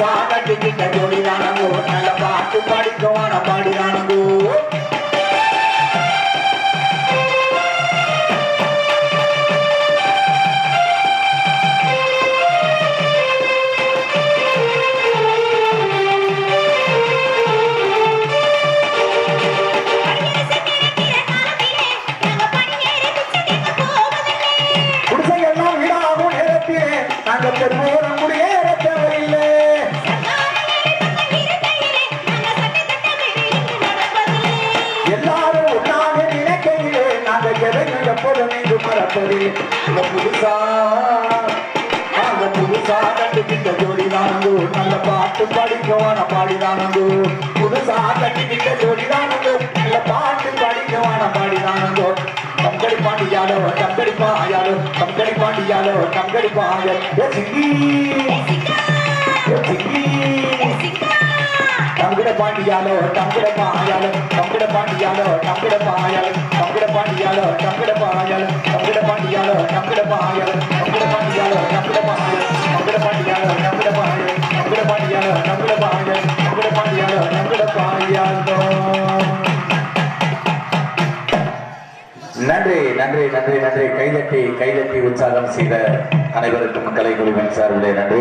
பாட்டு பாடிதானோ நல்ல பாட்டு பாடிக்கவான பாடிதானோ ஜோடி இந்த புதுசா அந்த புதுசா கட்டிக்கிட்ட ஜோடி தானு நல்ல பாட்டு படிக்கவான பாடிதானு புதுசா கட்டிக்கிட்ட ஜோடி தானு நல்ல பாட்டு படிக்கவான பாடிதானு கம்பெனி பாண்டியாலோ கம்பெனி பாயாலோ கம்பெனி பாண்டியாலோ கம்பெனி பாயாலோ. சிங்கி சிங்கி. தம்பிட பாண்டியாலோ தம்பிட பாயாலோ தம்பிட பாண்டியாலோ தம்பிட பாயாலோ தம்பிட பாண்டியாலோ தம்பிட பாயாலோ தம்பிட பாண்டியாலோ தம்பிட பாயாலோ தம்பிட பாண்டியாலோ தம்பிட பாயாலோ தம்பிட பாண்டியாலோ தம்பிட பாயாலோ தம்பிட பாண்டியாலோ தம்பிட பாயாலோ தம்பிட பாண்டியாலோ தம்பிட பாயாலோ நன்றி நன்றி நன்றி நன்றி. கைதட்டி கைதட்டி உற்சாகம் செய்த அனைவருக்கும் கலைக்குழுவின் சார்பிலே நன்றி.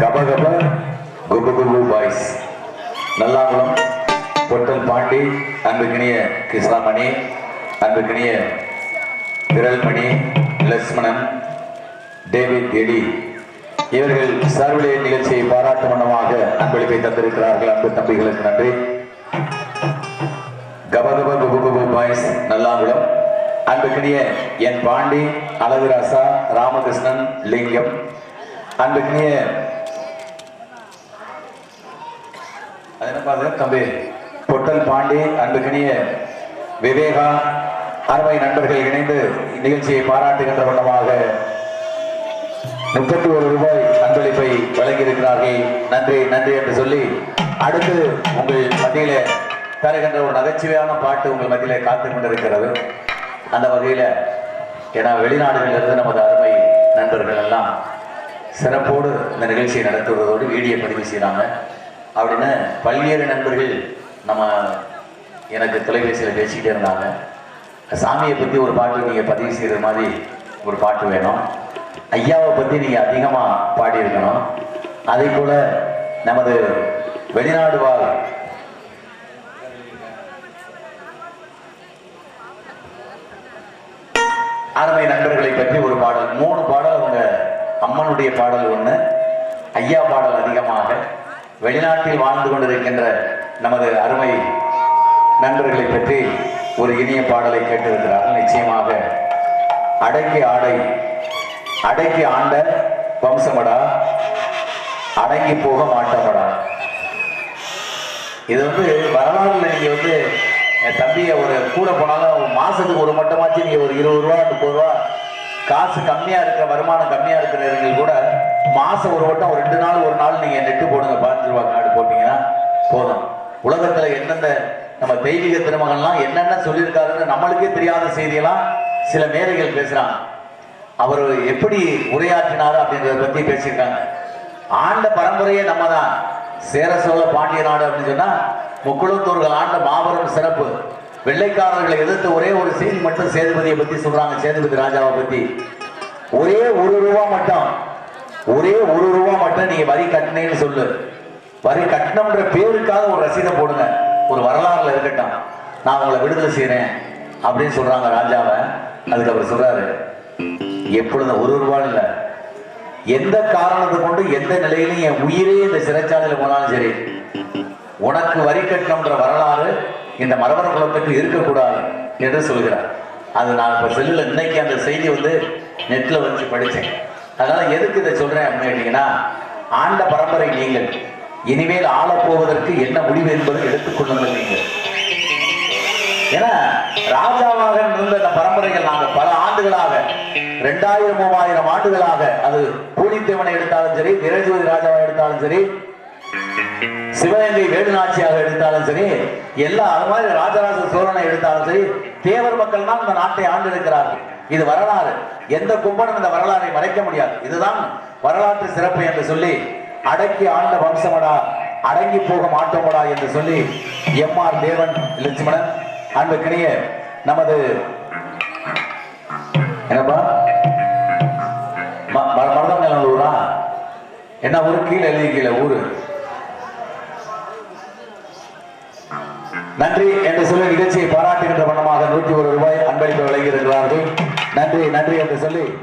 கபகப குபு குபு பாய்ஸ். நல்லாகுளம் பொட்டல் பாண்டி அன்புக்கினிய கிருஷ்ணாமணி அன்புக்கினிய விரல்மணி லட்சுமணன் டேவிட் எடி இவர்கள் சார்பிலே நிகழ்ச்சியை பாராட்டு மன்னமாக அன்பளிப்பை தந்திருக்கிறார்கள். அன்பு தம்பிகளுக்கு நன்றி. கபகப குபு பாய்ஸ் நல்லாங்குளம் அன்புக்கினிய என் பாண்டி அழகுராசா ராமகிருஷ்ணன் லிங்கம். அன்புக்கினிய அது தம்பி பொட்டல் பாண்டி அன்புக்கினிய விவேகா அருமை நண்பர்கள் இணைந்து நிகழ்ச்சியை பாராட்டுகின்ற வண்ணமாக முப்பத்தி ஒரு ரூபாய் அன்பளிப்பை வழங்கியிருக்கிறார்கள். நன்றி நன்றி என்று சொல்லி அடுத்து உங்கள் மத்தியில தருகின்ற ஒரு நகைச்சுவையான பாட்டு உங்கள் மத்தியில காத்து கொண்டிருக்கிறது. அந்த வகையில ஏன்னா வெளிநாடுகளிலிருந்து நமது அருமை நண்பர்கள் எல்லாம் சிறப்போடு இந்த நிகழ்ச்சியை நடத்துவதோடு வீடியோ பதிவு செய்கிறாங்க அப்படின்னு பல்வேறு நண்பர்கள் நம்ம எனக்கு தொலைபேசியில் பேசிக்கிட்டே இருந்தாங்க. சாமியை பற்றி ஒரு பாட்டு நீங்கள் பதிவு செய்கிற மாதிரி ஒரு பாட்டு வேணும். ஐயாவை பற்றி நீங்கள் அதிகமாக பாடியிருக்கணும். அதே போல் நமது வெளிநாடு வாழ் அருமை நண்பர்களை பற்றி ஒரு பாடல். மூணு பாடல் அவங்க அம்மனுடைய பாடல் ஒன்று ஐயா பாடல் அதிகமாக. வெளிநாட்டில் வாழ்ந்து கொண்டிருக்கின்ற நமது அருமை நண்பர்களை பற்றி ஒரு இனிய பாடலை கேட்டிருக்கிறார்கள். நிச்சயமாக அடக்கி ஆடை அடக்கி ஆண்ட வம்சமடா அடங்கி போக மாட்டமடா. இது வந்து வரலாறுல நீங்க வந்து என் தம்பியை ஒரு கூட போனாலும் ஒரு மாசத்துக்கு ஒரு மட்டமாச்சு நீங்க ஒரு இருபது ரூபா முப்பது ரூபா காசு கம்மியா இருக்கிற வருமானம் கம்மியா இருக்கிற நேரங்கள் கூட மாசம் ஒரு வட்டம் ஒரு ரெண்டு நாள் ஒரு நாள் நீங்க நெட்டு போடுங்க. என்னென்ன எந்தெந்த நம்ம தெய்வீக திருமகன்லாம் என்னென்ன சொல்லியிருக்காருன்னு நம்மளுக்கே தெரியாத செய்தியெல்லாம் சில மேதைகள் பேசுறாங்க. அவர் எப்படி உரையாற்றினார் அப்படின்றத பத்தி பேசியிருக்காங்க. ஆண்ட பரம்பரையே நம்ம தான் சேர சோழ பாண்டிய நாடு அப்படின்னு சொன்னா முக்குளத்தூர்கள் ஆண்ட மாபெரும் சிறப்பு. வெள்ளைக்காரர்களை எதிர்த்து ஒரே ஒரு செய்தி மட்டும் சேதுபதியை பத்தி சொல்றாங்க சேதுபதி ராஜாவை பத்தி. ஒரே ஒரு ரூபா மட்டும். ஒரே ஒரு ரூபா மட்டும் நீங்க வரி கட்டினேன்னு சொல்லு. வரி கட்டணம்ன்ற பேருக்காக ஒரு ரசீதை போடுங்க. ஒரு வரலாறுல இருக்கட்டும். நான் உங்களை விடுதலை செய்யறேன் அப்படின்னு சொல்றாங்க ராஜாவை. அதுக்கு அவர் சொல்றாரு எப்பொழுதும் ஒரு ரூபான்னு இல்லை. எந்த காரணத்தை கொண்டு எந்த நிலையிலும் என் உயிரே இந்த சிறைச்சாலையில் போனாலும் சரி உனக்கு வரி கட்டணம்ன்ற வரலாறு இந்த மரபர குலத்துக்கு இருக்கக்கூடாது என்று சொல்கிறார். அது நான் இப்போ செல்லில் இன்னைக்கு அந்த செய்தி வந்து நெட்டில் வச்சு படித்தேன் அதனால எதுக்கு இதை சொல்றேன் அப்படின்னு கேட்டீங்கன்னா ஆண்ட பரம்பரை நீங்கள். இனிமேல் ஆளப் போவதற்கு என்ன முடிவு என்பதை எடுத்துக்கொள்ளுங்கள் நீங்கள். ஏன்னா ராஜாவாக இருந்த அந்த பரம்பரைகள் நாங்கள் பல ஆண்டுகளாக ரெண்டாயிரம் மூவாயிரம் ஆண்டுகளாக அது பூலித்தேவனை எடுத்தாலும் சரி நிரஜோதி ராஜாவை எடுத்தாலும் சரி சிவகங்கை வேலுநாச்சியாக எடுத்தாலும் சரி எல்லா அது மாதிரி ராஜராஜ சோழனை எடுத்தாலும் சரி தேவர் மக்கள் தான் இந்த நாட்டை ஆண்டிருக்கிறார்கள். இது வரலாறு. எந்த கும்பனும் இந்த வரலாறை மறைக்க முடியாது. இதுதான் வரலாற்று சிறப்பு என்று சொல்லி அடக்கி ஆண்ட வம்சமடா அடங்கி போக மாட்டோமடா என்று சொல்லி எம் ஆர் தேவன் லட்சுமணன் அன்புக்கினிய நமது என்னப்பா? ம- ம- என்ன ஊரு? கீழே எழுதி கீழே ஊரு. நன்றி என்று சொல்லி நிகழ்ச்சியை பாராட்டுகின்ற பணமாக நூற்றி ஒரு ரூபாய் அன்பளிப்பு வழங்கியிருக்கிறார்கள். நன்றி நன்றி என்று சொல்லி